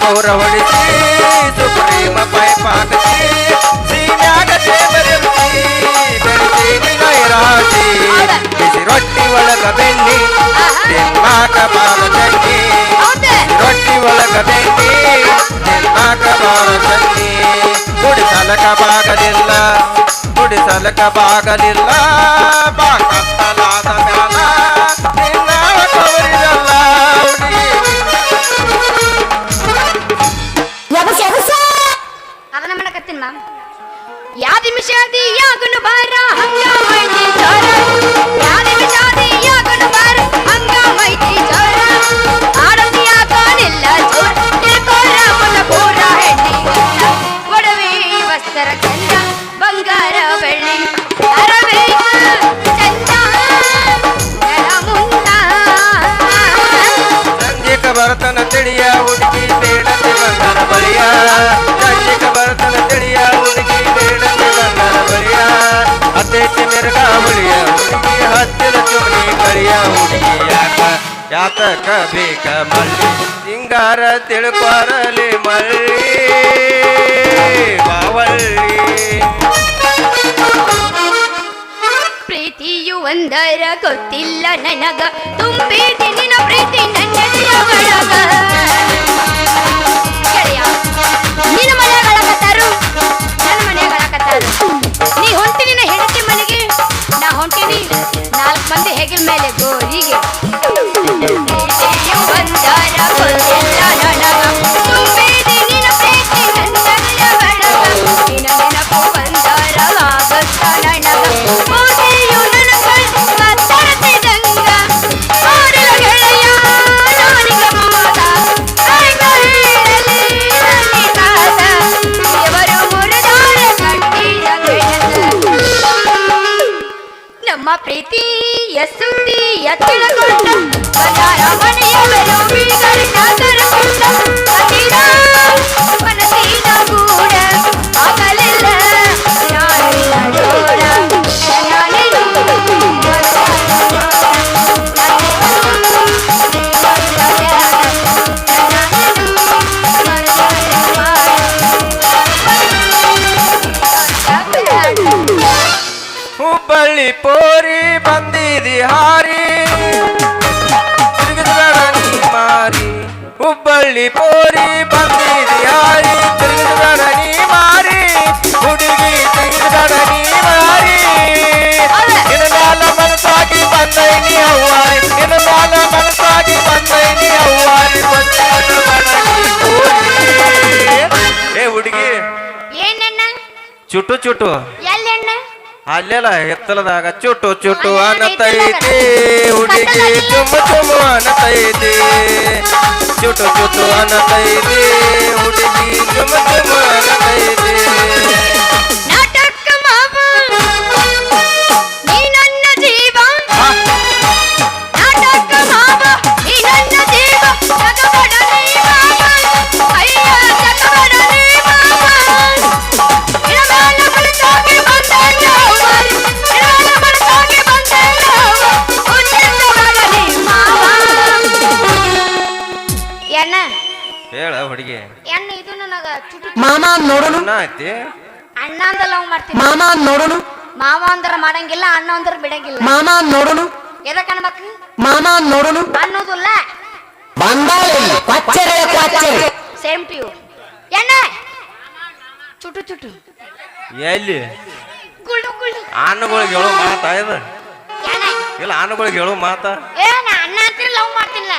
ಬಹುರ ಹೊಡಿಸಿ ಸುಪ್ರೀಮ pipe ಹಾಕಿಸಿ ಸೀಮ್ಯಾಗ ನೈರಾಸಿ ಬಿಸಿ ರೊಟ್ಟಿ ಒಳಗ ಬೆಣ್ಣಿ ತಿನ್ನಾಕ ಬಾಳ ಚಟ್ನಿ ರೊಟ್ಟಿ ಒಳಗ ಬೆಣ್ಣಿ ತಿನ್ನಾಕ ಬಾಳ ಚಟ್ನಿ. ಕುಡಿಸಲಕ ಬಾಗಲಿಲ್ಲ ಕುಡಿಸಲಕ ಬಾಗಲಿಲ್ಲ ಬಾ ಕತ್ತಲಾದ ಮ್ಯಾಲ ನಿನ್ನ ತವರಿರಲ್ಲ ಮಾಡಕತ್ತೀನಿ ಮ್ಯಾಮ್. ಯಾದಿ ನಿಮಿಷ ಬಾರ? ಹಂಗ ಯಾತಕ ಬೇಕ ಮಳ್ಳಿ ಸಿಂಗಾರ ತಿಳ್ಕೊರಲಿ ಮಲ್ಲಿ ಬಾವಳ್ಳಿ ಪ್ರೀತಿಯು ಒಂದರ ಗೊತ್ತಿಲ್ಲ ನನಗ, ತುಂಬಿದೆ ನಿನ್ನ ಪ್ರೀತಿ ನನ್ನೆದೆಯ ಒಳಗ ನಿನ್ನ ಮನೆಗಳಕತ್ತಾರು ನನ್ನ ಮನೆಗಳಕತ್ತಾರು ನೀ ಹೊಂಟಿ ನಿನ್ನ ಹೆಂಡತಿ ಮನೆಗೆ, ನಾ ಹೊಂಟಿನಿ ಮಂದಿ ಹೆಗಲ ಮೇಲೆ ಗೋರಿಗೆ. ತುಂಬಿತಿ ನಿನ್ನ ಪ್ರೀತಿ ನನ್ನೆದೆಯ ಒಳಗ ನಿನ್ನ ನೆನಪು ಒಂದರ ಆಗತ್ತ ನನಗ ಮೋದಿಯು ನನ್ನ ಕಣ್ ಹುಬ್ಬಳ್ಳಿ ಪೋರಿ ಬಂದಿದಿ ಹಾರಿ ತಿರುಗಿದ್ಬೇಡ ನೀ ಮಾರಿ ಹುಡುಗಿ ತಿರುಗಿದ್ಬೇಡ ನೀ ಮಾರಿ ನಿನ್ನ ಮ್ಯಾಲ ಮನಸ್ಸಾಗಿ ಬಂದೈನಿ ಅವ್ವಾರಿ ನಿನ್ನ ಮ್ಯಾಲ ಮನಸ್ಸಾಗಿ ಬಂದೈನಿ ಅವ್ವಾರಿ ಬಂದಿದ್ದು ಮನಸ್ಸಿ ಪೋರಿ. ಏ ಹುಡುಗಿ ಏನಣ್ಣ ಚುಟು ಚುಟು ಎಲ್ಲಣ್ಣ ಅಲ್ಲೆಲ್ಲ ಎತ್ತಲದಾಗ ಚುಟು ಚುಟು ಅನ್ನತೈತಿ ಹುಡುಗಿ ಚುಮ್ಮು ಚುಮ್ಮು ಅನ್ನತೈತಿ ಚುಟು ಚುಟು ಅನ್ನತೈತಿ ಹುಡುಗಿ ಚುಮ್ಮು ಚುಮ್ಮು ಅನ್ನತೈತಿ ಐತಿ ಅಣ್ಣ ಅಂದ ಲವ್ ಮಾಡ್ತೀನಿ ಮಾಮ ನೋಡೋನು ಮಾವ ಅಂದ್ರ ಮಾಡಂಗಿಲ್ಲ ಅಣ್ಣ ಅಂದ್ರ ಬಿಡಂಗಿಲ್ಲ ಮಾಮ ನೋಡೋನು ಎದಕ್ ಅನ್ಬೇಕು ಮಾಮ ನೋಡೋನು ಅನ್ನೋದಿಲ್ಲ ಬಂದಾಳಿ ಕೊಚ್ಚರೆ ಕೊಚ್ಚರೆ ಸೇಮ್ ಟು ಯು ಎಣ್ಣ ಚುಟು ಚುಟು ಎಲ್ಲಿ ಗುಳ್ಳು ಗುಳ್ಳು ಆನುಗಳಿಗೆ ಹೇಳೋ ಮಾತಾ ಇದು ಎಣ್ಣ ಇಲ್ಲ ಆನುಗಳಿಗೆ ಹೇಳೋ ಮಾತಾ ಏ ನಾ ಅಣ್ಣ ಅಂತೀರಿ ಲವ್ ಮಾಡ್ತಿಲ್ಲ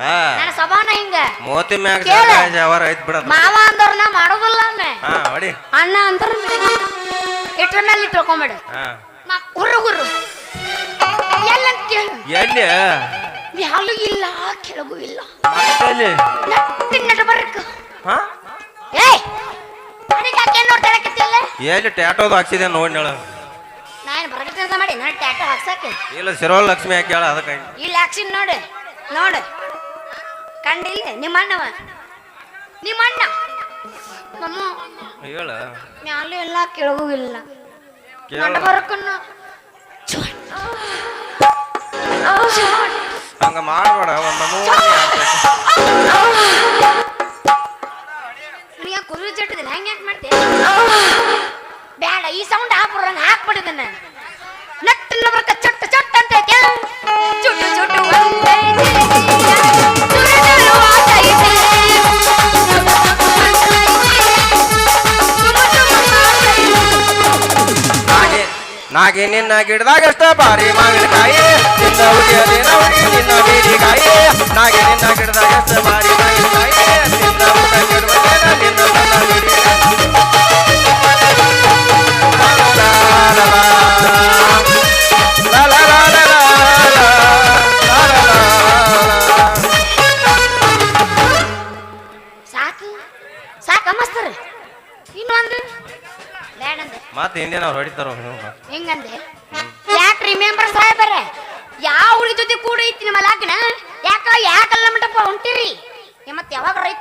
ಹಾ. ನನ್ನ ಸ್ವಭಾವನ ಹಿಂಗ. ಮೋತಿ ಮ್ಯಾಗ ಕೇಳ. ಜವಾರ ಐತ್ ಬಿಡದ. ಮಾವ ನಾ ಮಾಡೋದಿಲ್ಲ ಹಾ ಹೊಡಿ. ಅಣ್ಣ ಅಂದ್ರ ಇಟ್ರ ಮೇಲೆ ಇಟ್ಕೊಂಬೇಡ ಹಾ. ಗುರು ಎಲ್ಲ ಕೇಳು. ಎಲ್ಲಿ? ಮ್ಯಾಲೂ ಇಲ್ಲ ಕೆಳಗೂ ಇಲ್ಲ. ಎಲ್ಲಿ? ನಟ್ಟಿ ನಡಬರ್ಕ ಹಾ? ಏಯ್! ನನಗೆ ಯಾಕೆ ಎಲ್ಲಿ ಟ್ಯಾಟೋದು ಹಾಕ್ಸಿದೆ ನೋಡಿ ಹೇಳ ನಾನು ಬರಗ ಕೆಲಸ ಮಾಡಿ ನಾನು ಟ್ಯಾಟೋ ಹಾಕ್ಸಕ್ಕೆ. ಇಲ್ಲ ಸಿರೋಲ್ ಲಕ್ಷ್ಮಿ ಹಾಕಿ ಹೇಳ ಅದಕ್ಕೆ. ಇಲ್ಲಿ ನೋಡು. ನೋಡು. ಕಂಡಿಲ್ಲ ನಿಮ್ಮ ಅಣ್ಣವ ನಿಮ್ಮ ಅಣ್ಣ ಮಮ್ಮ ಹೇಳ ಮ್ಯಾಲೂ ಇಲ್ಲ ಕೆಳಗೂ ಇಲ್ಲ ಕೇಳ ನಡಬರ್ಕನ್ನು ಹಂಗ ಮಾಡ್ಬೇಡ ಒಂದು ಮೂವತ್ತು ಬಿಟ್ಟಿದ್ದೀನಿ ಹೆಂಗ್ ಯಾಕೆ ಮಾಡ್ತೀಯ ಬೇಡ ಈ ಸೌಂಡ್ ಹಾಕ್ಬಿಡ್ರಂಗ ಹಾಕ್ಬಿಟ್ಟಿದ್ದಾನೆ ನಟ್ಟನ ಬರ್ಕ ಚೊಟ್ಟ ಚೊಟ್ಟ ಅಂತ ಐತೆ ಚುಟ್ಟು ಚುಟ್ಟು ನಾಗೆ ನಿನ್ನ ಗಿಡದಾಗಷ್ಟ ಬಾರಿ ಮಾವಿನಕಾಯಿ. ನಿನ್ನ ನೋಡಿ ನಿನ್ನ ಬೀಡಿಕಾಯಿ ನಾಗೆ ನಿನ್ನ ಬಾರಿ ಮಾವಿನಕಾಯಿ. ನಿನ್ನ ನಿನ್ನ.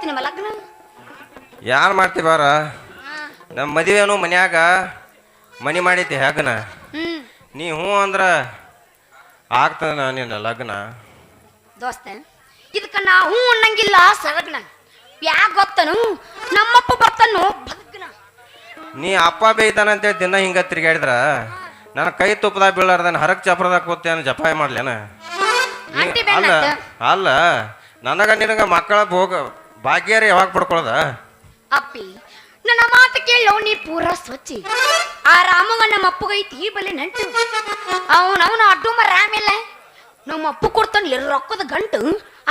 ನಿಮ್ಮ ಲಗ್ನ? ಯಾರು ಮಾಡ್ತೀವಾರ ನಮ್ಮ ಮದುವೆನು ಮನ್ಯಾಗ ಮನಿ ಮಾಡೈತಿ ಹಗ್ನ ನೀ ಹ್ಞೂ ಅಂದ್ರ ಆಗ್ತದ ನಿನ್ನ ಲಗ್ನ. ದೋಸ್ತ ಇದಕ್ಕ ನಾ ಹ್ಞೂ ಅನ್ನಂಗಿಲ್ಲ ಸರಗ್ನ ಯಾಕೆ ಗೊತ್ತನು? ನಮ್ಮಪ್ಪ ಬರ್ತಾನು ಬಗ್ನ ನೀ ಅಪ್ಪ ಬೇಯ್ತಾನಂತೇಳಿ ದಿನ ಹಿಂಗ ತಿರ್ಗಾಡಿದ್ರ ನನ್ನ ಕೈ ತುಪ್ಪದಾಗ ಬೀಳಾರ್ದನ ಹರಕ್ ಚಪ್ರದಾಗ ಕೂತೇನು ಜಪಾಯ ಮಾಡ್ಲೇನ? ಅಲ್ಲ ಅಲ್ಲ ನನಗ ನಿನಗ ಮಕ್ಕಳ ಭೋಗ ಭಾಗ್ಯಾರ ಯಾವಾಗ ಪಡ್ಕೊಳ್ಳೋದ ಅಪ್ಪಿ ನನ್ನ ಮಾತು ಕೇಳೋ ನೀ ಪೂರ ಸ್ವಚ್ಛಿ ಆ ರಾಮವ ನಮ್ಮ ಅಪ್ಪಗೈತಿ ಬಲೆ ನಂಟು. ಅವನ ಅವನ ಅಡ್ಡು ಮರ ಆಮೇಲೆ ನಮ್ಮ ಅಪ್ಪ ಕೊಡ್ತಾನ ಎಲ್ಲಿ ರೊಕ್ಕದ ಗಂಟು.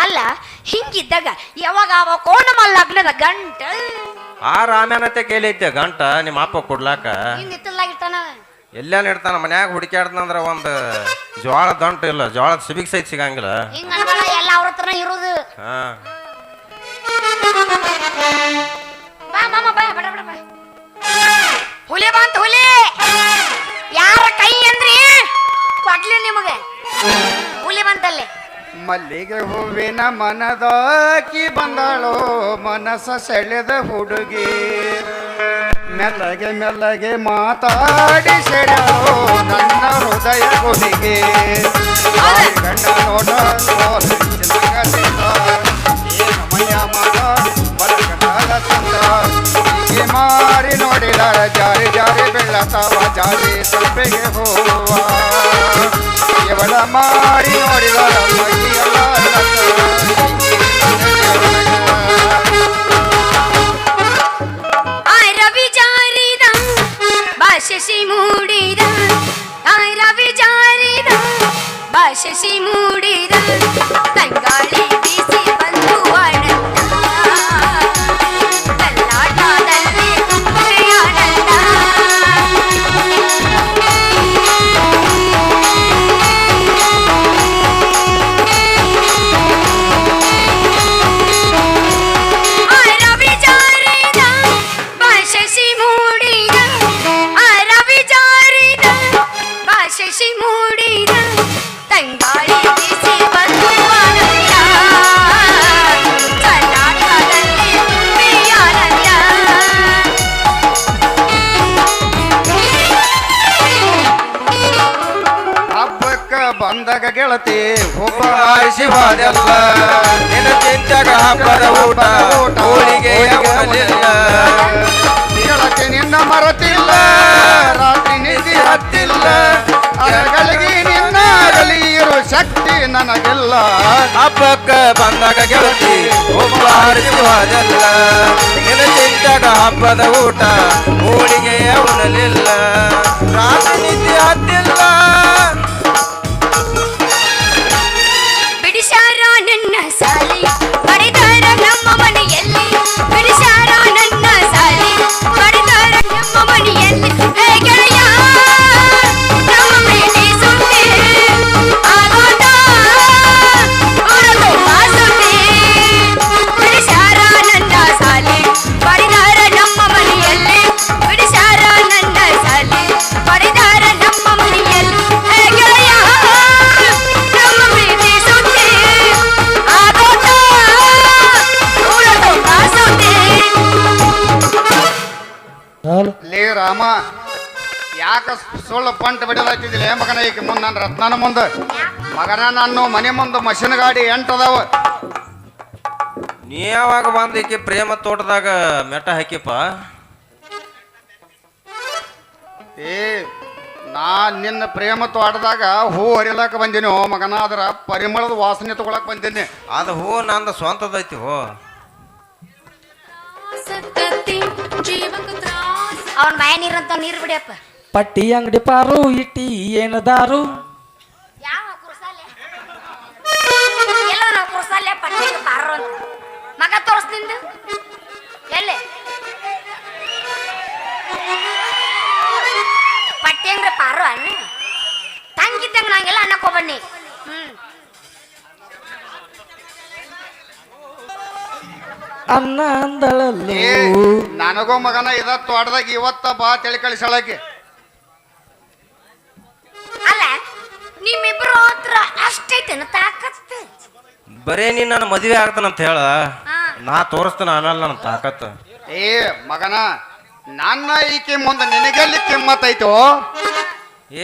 ಅಲ್ಲ ಹಿಂಗಿದ್ದಾಗ ಯಾವಾಗ ಅವ ಕೋಣಮ ಲಗ್ನದ ಗಂಟ? ಆ ರಾಮ್ಯಾನತೆ ಕೇಳೈತೆ ಗಂಟ ನಿಮ್ಮ ಅಪ್ಪ ಕೊಡ್ಲಾಕ. ಹಿಂಗ್ ಇತ್ತಲಾಗಿರ್ತಾನ ಎಲ್ಲೇನ್ ಇಡ್ತಾನ ಮನ್ಯಾಗ ಹುಡುಕ್ಯಾಡ್ತಂದ್ರ ಒಂದು ಜೋಳ ದಂಟು ಇಲ್ಲ ಜೋಳದ ಸಿಬಿಗ್ ಸೈತ್ ಸಿಗಂಗಿಲ್ಲ. ಹಿಂಗ ಎಲ್ಲ ಅವ್ರ ಹತ್ರನ ಇರೋದು. ಹಾ. ಬಾ ಮಾಮ ಬಾ ಬಡ ಬಡ ಬಾ. ಹುಲಿ ಬಂತ ಹುಲಿ. ಯಾರ ಕೈ ಅಂದ್ರಿ? ಕೊಡ್ಲಿ ನಿಮಗೆ. ಹುಲಿ ಬಂತಲ್ಲೇ. ಮಲ್ಲಿಗೆ ಹೂವಿನ ಮನದಾಕಿ ಬಂದಳು ಮನಸ ಸೆಳೆದ ಹುಡುಗಿ. ಮೆಲ್ಲಗೆ ಮೆಲ್ಲಗೆ ಮಾತಾಡಿ ಸೆಳೆದು ನನ್ನ ಹೃದಯ ಹುಡುಗಿ ಗಂಡ ನೋಡ আমারি ওরে রামাই శశి మూడిదా రవి జారిదా శశి మూడిదా ಬಂದಾಗ ಗೆಳತಿ ಆರಿಸಿ ನಿನ್ನ ಚಿಂತೆಗ ಹಬ್ಬದ ಊಟ ಹೋಳಿಗೆ ಗೆಳತಿ ನಿನ್ನ ಮರತಿಲ್ಲ ರಾತ್ರಿ ನಿಧಿ ಹತ್ತಿಲ್ಲ. ಅರಗಳಿಗೆ ನಿನ್ನ ಇರೋ ಶಕ್ತಿ ನನಗೆಲ್ಲ. ಹಬ್ಬಕ್ಕ ಬಂದಾಗ ಗೆಳತಿ ಒಬ್ಬ ಆರಿಸಿ ಹೋದೆಲ್ಲ ನಿನ್ನ ಚಿಂತೆಗ ಹಬ್ಬದ ಊಟ ಹೋಳಿಗೆ ಉಣಲಿಲ್ಲ ರಾತ್ರಿ ನಿಧಿ ಹತ್ತಿಲ್ಲ. ಯಾಕ ಸುಳ್ಳು ಪಂಟ್ ಬಿಡಲಾಗ್ತಿದ್ದಿಲ್ಲ ಏ ಮಗನ ಈಗ ಮುಂದೆ ನನ್ನ ರತ್ನನ ಮುಂದೆ. ಮಗನ ನಾನು ಮನೆ ಮುಂದೆ ಮಷಿನ್ ಗಾಡಿ ಎಂಟದಾವ. ನೀ ಯಾವಾಗ ಬಂದ ಈಕಿ ಪ್ರೇಮ ತೋಟದಾಗ ಮೆಟ್ಟ ಹಾಕಿಪ್ಪ? ಏ ನಾ ನಿನ್ನ ಪ್ರೇಮ ತೋಟದಾಗ ಹೂ ಹರಿಲಾಕ ಬಂದೀನಿ. ಓ ಮಗನ ಅದರ ಪರಿಮಳದ ವಾಸನೆ ತಗೊಳಕ್ ಬಂದೀನಿ. ಅದು ಹೂ ನಂದು ಸ್ವಂತದೈತಿ ಹೋ. ಅವನ ಬಾಯ ನೀರಂತ ನೀರು ಬಿಡಿಯಪ್ಪ. ಪಟ್ಟಿ ಅಂಗಡಿ ಪಾರು ಇಟ್ಟಿ ಏನದಾರು ಯಾವ ಕುರ್ಸಾಲೆ? ಎಲ್ಲ ನಾವು ಕುರ್ಸಾಲೆ ಪಟ್ಟಿ ಪಾರು ಅಂತ. ಮಗ ತೋರಿಸ್ತಿಂದು ಎಲ್ಲಿ? ಪಟ್ಟಿ ಅಂಗ್ರೆ ಪಾರು ಅಣ್ಣ. ತಂಗಿದ್ದಂಗ ನಂಗೆಲ್ಲ ಅಣ್ಣ ಹೋಗ್ಬಣ್ಣಿ ಹ್ಮ್. ಅನ್ನ ಅಂದಳಲ್ಲೇ. ನನಗೋ ಮಗನ ಇದ ತೋಟದಾಗ ಇವತ್ತ ಬಾ ತಿಳಿ ಕಳಿಸಳಕ್ಕೆ ಬರೇ ನೀ ನನ್ನ ಮದುವೆ ಆಗ್ತಾನಂತ ಹೇಳ. ನಾ ತೋರಿಸ್ತಾನ ಅನ್ನಲ್ಲ ನನ್ನ ತಾಕತ್. ಏ ಮಗನ ನನ್ನ ಈಕೆ ಮುಂದೆ ನಿನಗೆಲ್ಲಿ ಕಿಮ್ಮತ್ತೈತೋ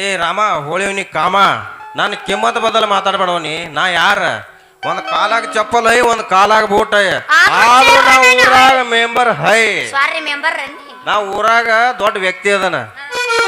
ಏ ರಾಮ ಹೋಳಿವ್ನಿ ಕಾಮ. ನಾನು ಕಿಮ್ಮತ್ ಬದಲು ಮಾತಾಡ್ಬೇಡವನಿ. ನಾ ಯಾರ? ಒಂದ್ ಕಾಲಾಗ ಚಪ್ಪಲ್ ಐ ಒಂದ್ ಕಾಲಾಗ ಬೂಟ್ ಐ ಆದ್ರೂ ನಾ ಊರಾಗ ಮೆಂಬರ್ ಹೈ. ಸಾರಿ ಮೆಂಬರ್ ನಾ ಊರಾಗ ದೊಡ್ಡ ವ್ಯಕ್ತಿ ಅದನ.